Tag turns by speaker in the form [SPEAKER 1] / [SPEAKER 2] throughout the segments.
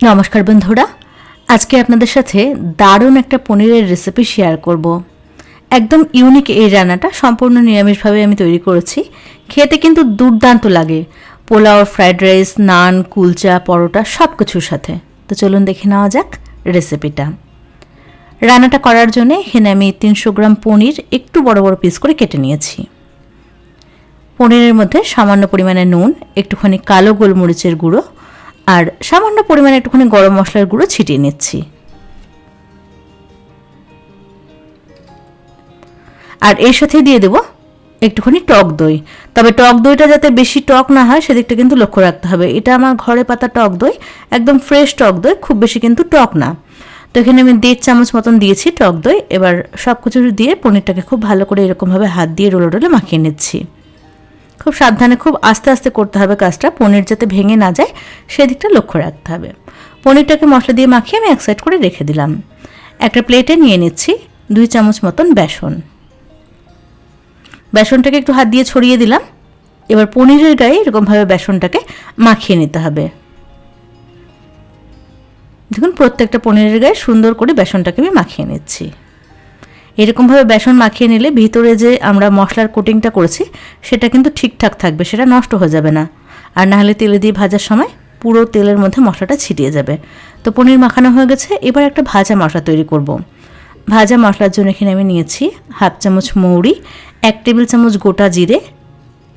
[SPEAKER 1] নমস্কার বন্ধুরা, আজকে আপনাদের সাথে দারুণ একটা পনিরের রেসিপি শেয়ার করব। একদম ইউনিক এই রান্নাটা সম্পূর্ণ নিরামিষভাবে আমি তৈরি করেছি। খেতে কিন্তু দুর্দান্ত লাগে। পোলাও ফ্রাইড রাইস নান কুলচা, পরোটা সব কিছুর সাথে। তো চলুন দেখে নেওয়া যাক রেসিপিটা রান্নাটা করার জন্য এখানে আমি তিনশো গ্রাম পনির একটু বড় বড় পিস করে কেটে নিয়েছি। পনিরের মধ্যে সামান্য পরিমাণে নুন, একটুখানি কালো গোলমরিচের গুঁড়ো আর সামান্য পরিমাণে একটুখানি গরম মশলার গুঁড়ো ছিটিয়ে নিচ্ছি। আর এর সাথে দিয়ে দেবো একটুখানি টক দই। তবে টক দইটা যাতে বেশি টক না হয়, সেদিকটা কিন্তু লক্ষ্য রাখতে হবে। এটা আমার ঘরে পাতা টক দই, একদম ফ্রেশ টক দই, খুব বেশি কিন্তু টক না। তো এখানে আমি দেড় চামচ মতন দিয়েছি টক দই। এবার সব কিছু দিয়ে পনিরটাকে খুব ভালো করে এরকমভাবে হাত দিয়ে রোলে রোলে মাখিয়ে নিচ্ছি। খুব সাবধানে খুব আস্তে আস্তে করতে হবে কাজটা, পনির যাতে ভেঙে না যায় সেদিকটা লক্ষ্য রাখতে হবে। পনিরটাকে মশলা দিয়ে মাখিয়ে আমি এক সাইড করে রেখে দিলাম। একটা প্লেটে নিয়ে নিচ্ছি দুই চামচ মতন বেসন। বেসনটাকে একটু হাত দিয়ে ছড়িয়ে দিলাম। এবার পনিরের গায়ে এরকমভাবে বেসনটাকে মাখিয়ে নিতে হবে। দেখুন, প্রত্যেকটা পনিরের গায়ে সুন্দর করে বেসনটাকে আমি মাখিয়ে নিচ্ছি। এরকমভাবে বেসন মাখিয়ে নিলে ভিতরে যে আমরা মশলার কোটিংটা করেছি, সেটা কিন্তু ঠিকঠাক থাকবে, সেটা নষ্ট হয়ে যাবে না। আর নাহলে তেলে দিয়ে ভাজার সময় পুরো তেলের মধ্যে মশলাটা ছিটিয়ে যাবে। তো পনির মাখানো হয়ে গেছে, এবার একটা ভাজা মশলা তৈরি করব। ভাজা মশলার জন্য এখানে আমি নিয়েছি হাফ চামচ মৌরি, এক টেবিল চামচ গোটা জিরে,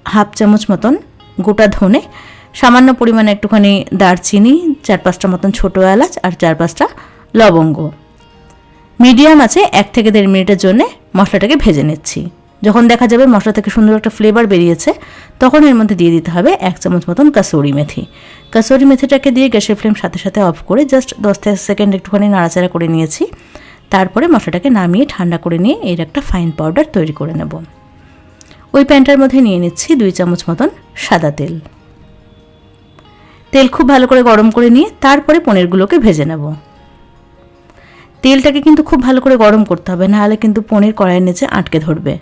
[SPEAKER 1] হাফ চামচ মতন গোটা ধনে, সামান্য পরিমাণে একটুখানি দারচিনি, চার পাঁচটা মতন ছোটো এলাচ আর চার পাঁচটা লবঙ্গ। মিডিয়াম আছে এক থেকে দেড় মিনিটের জন্য মশলাটাকে ভেজে নিচ্ছি। যখন দেখা যাবে মশলা থেকে সুন্দর একটা ফ্লেভার বেরিয়েছে, তখন এর মধ্যে দিয়ে দিতে হবে এক চামচ মতন কাসুরি মেথি। কাসুরি মেথিটাকে দিয়ে গ্যাসের ফ্লেম সাথে সাথে অফ করে জাস্ট দশ থেকে সেকেন্ড একটুখানি নাড়াচাড়া করে নিয়েছি। তারপরে মশলাটাকে নামিয়ে ঠান্ডা করে নিয়ে এর একটা ফাইন পাউডার তৈরি করে নেব। ওই প্যানটার মধ্যে নিয়ে নিচ্ছি দুই চামচ মতন সাদা তেল। তেল খুব ভালো করে গরম করে নিয়ে তারপরে পনিরগুলোকে ভেজে নেব। তেলটাকে কিন্তু খুব ভালো করে গরম করতে হবে, নাহলে কিন্তু পনির কড়াইয়ের নিচে আটকে ধরবে।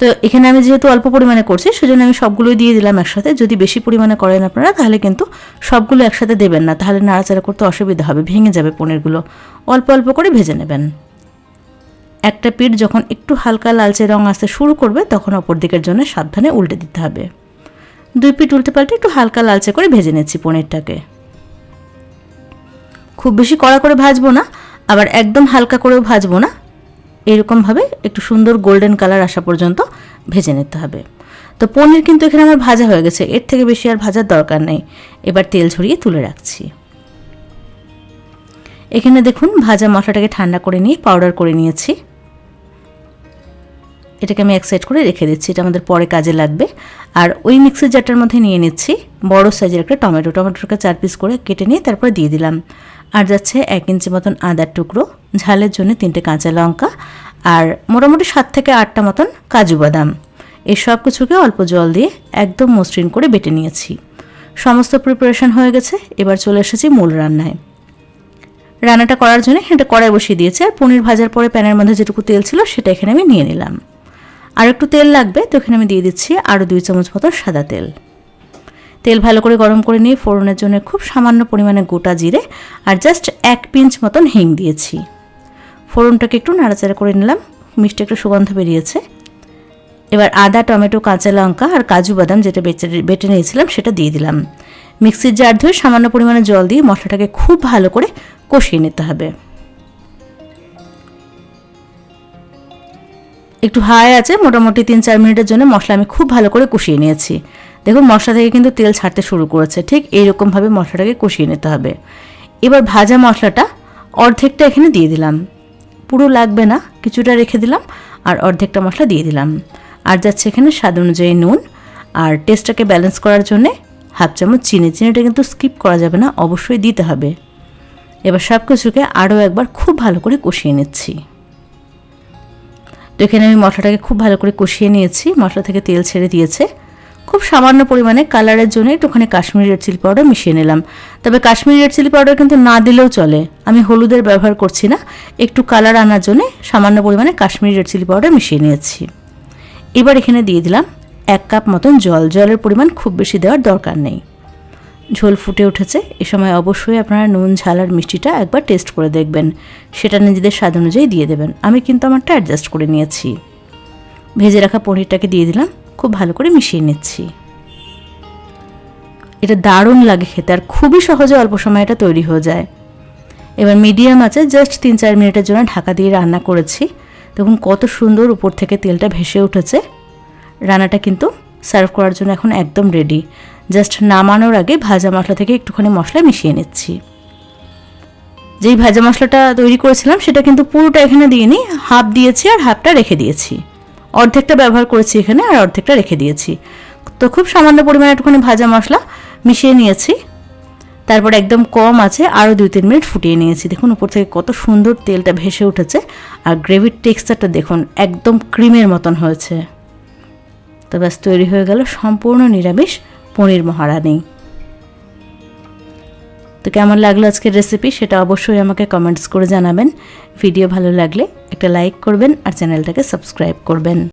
[SPEAKER 1] তো এখানে আমি যেহেতু অল্প পরিমাণে করছি, সেজন্য আমি সবগুলোই দিয়ে দিলাম একসাথে। যদি বেশি পরিমাণে করেন আপনারা, তাহলে কিন্তু সবগুলো একসাথে দেবেন না, তাহলে নাড়াচাড়া করতে অসুবিধা হবে, ভেঙে যাবে পনিরগুলো। অল্প অল্প করে ভেজে নেবেন। একটা পিঠ যখন একটু হালকা লালচে রং আসতে শুরু করবে, তখন অপর দিকের জন্য সাবধানে উল্টে দিতে হবে। দুই পিঠ উল্টে পাল্টে একটু হালকা লালচে করে ভেজে নিচ্ছি পনিরটাকে। খুব বেশি কড়া করে ভাজবো না, আবার একদম হালকা করেও ভাজবো না। এরকমভাবে একটু সুন্দর গোল্ডেন কালার আসা পর্যন্ত ভেজে নিতে হবে। তো পনির কিন্তু এখানে আমার ভাজা হয়ে গেছে, এর থেকে বেশি আর ভাজার দরকার নেই। এবার তেল ছড়িয়ে তুলে রাখছি। এখানে দেখুন, ভাজা মশলাটাকে ঠান্ডা করে নিয়ে পাউডার করে নিয়েছি। এটাকে আমি এক সাইড করে রেখে দিচ্ছি, এটা আমাদের পরে কাজে লাগবে। আর ওই মিক্সির জারটার মধ্যে নিয়ে নিচ্ছি, বড় সাইজের একটা টমেটো। টমেটোটাকে চার পিস করে কেটে নিয়ে তারপরে দিয়ে দিলাম। আর যাচ্ছে এক ইঞ্চি মতন আদার টুকরো, ঝালের জন্য তিনটে কাঁচা লঙ্কা আর মোটামুটি সাত থেকে আটটা মতন কাজু বাদাম। এই সব কিছুকে অল্প জল দিয়ে একদম মসৃণ করে বেটে নিয়েছি। সমস্ত প্রিপারেশন হয়ে গেছে, এবার চলে এসেছি মূল রান্নায়। রান্নাটা করার জন্য এটা কড়াই বসিয়ে দিয়েছি আর পনির ভাজার পরে প্যানের মধ্যে যেটুকু তেল ছিল সেটা এখানে আমি নিয়ে নিলাম। আর একটু তেল লাগবে তো এখানে আমি দিয়ে দিচ্ছি আরও দুই চামচ মতো সাদা তেল। তেল ভালো করে গরম করে নিয়ে ফোড়নের জন্য খুব সামান্য পরিমাণে গোটা জিরে আর জাস্ট এক পিঞ্চ মতন হিং দিয়েছি। ফোড়নটাকে একটু নাড়াচাড়া করে নিলাম, মিষ্টি একটু সুগন্ধ বেরিয়েছে। এবার আদা, টমেটো, কাঁচা লঙ্কা আর কাজু বাদাম যেটা বেটে বেটে নিয়েছিলাম সেটা দিয়ে দিলাম। মিক্সির জার ধুয়ে সামান্য পরিমাণে জল দিয়ে মশলাটাকে খুব ভালো করে কষিয়ে নিতে হবে। একটু হাই আছে, মোটামুটি তিন চার মিনিটের জন্য মশলা আমি খুব ভালো করে কষিয়ে নিয়েছি। দেখুন মশলা থেকে কিন্তু তেল ছাড়তে শুরু করেছে, ঠিক এইরকমভাবে মশলাটাকে কষিয়ে নিতে হবে। এবার ভাজা মশলাটা অর্ধেকটা এখানে দিয়ে দিলাম। পুরো লাগবে না, কিছুটা রেখে দিলাম আর অর্ধেকটা মশলা দিয়ে দিলাম। আর যাচ্ছে এখানে স্বাদ অনুযায়ী নুন আর টেস্টটাকে ব্যালেন্স করার জন্যে হাফ চামচ চিনি। চিনিটা কিন্তু স্কিপ করা যাবে না, অবশ্যই দিতে হবে। এবার সব কিছুকে আরও একবার খুব ভালো করে কষিয়ে নিচ্ছি। তো এখানে আমি মশলাটাকে খুব ভালো করে কষিয়ে নিয়েছি, মশলা থেকে তেল ছেড়ে দিয়েছে। খুব সামান্য পরিমাণে কালারের জন্য একটুখানি কাশ্মীরি রেড চিলি পাউডার মিশিয়ে নিলাম। তবে কাশ্মীরি রেড চিলি পাউডার কিন্তু না দিলেও চলে। আমি হলুদের ব্যবহার করছি না। একটু কালার আনার জন্য সামান্য পরিমাণে কাশ্মীরি রেড চিলি পাউডার মিশিয়ে নিয়েছি। এবার এখানে দিয়ে দিলাম এক কাপ মতন জল। জলের পরিমাণ খুব বেশি দেওয়ার দরকার নেই। ঝোল ফুটে উঠেছে। এ সময় অবশ্যই আপনারা নুন, ঝাল আর মিষ্টিটা একবার টেস্ট করে দেখবেন। সেটা নিজেদের স্বাদ অনুযায়ী দিয়ে দেবেন। আমি কিন্তু আমারটা অ্যাডজাস্ট করে নিয়েছি। ভেজে রাখা পনিরটাকে দিয়ে দিলাম। খুব ভালো করে মিশিয়ে নিচ্ছি। এটা দারুণ লাগে খেতে আর খুবই সহজে অল্প সময় এটা তৈরি হয়ে যায়। এবার মিডিয়াম আছে জাস্ট তিন চার মিনিটের জন্য ঢাকা দিয়ে রান্না করেছি। দেখুন কত সুন্দর উপর থেকে তেলটা ভেসে উঠেছে। রান্নাটা কিন্তু সার্ভ করার জন্য এখন একদম রেডি। জাস্ট নামানোর আগে ভাজা মশলা থেকে একটুখানি মশলা মিশিয়ে নিচ্ছি। যেই ভাজা মশলাটা তৈরি করেছিলাম সেটা কিন্তু পুরোটা এখানে দিয়ে দিইনি হাফ দিয়েছি আর হাফটা রেখে দিয়েছি। অর্ধেকটা ব্যবহার করেছি এখানে আর অর্ধেকটা রেখে দিয়েছি। তো খুব সামান্য পরিমাণে একটুখানি ভাজা মশলা মিশিয়ে নিয়েছি। তারপর একদম কম আছে আরও দুই তিন মিনিট ফুটিয়ে নিয়েছি। দেখুন, উপর থেকে কত সুন্দর তেলটা ভেসে উঠেছে আর গ্রেভির টেক্সচারটা দেখুন, একদম ক্রিমের মতন হয়েছে। তো ব্যাস, তৈরি হয়ে গেল সম্পূর্ণ নিরামিষ পনির মহারানি। তো কেমন লাগল আজকের রেসিপি সেটা অবশ্যই আমাকে কমেন্টস করে জানাবেন। ভিডিও ভালো লাগলে একটা লাইক করবেন আর চ্যানেলটাকে সাবস্ক্রাইব করবেন।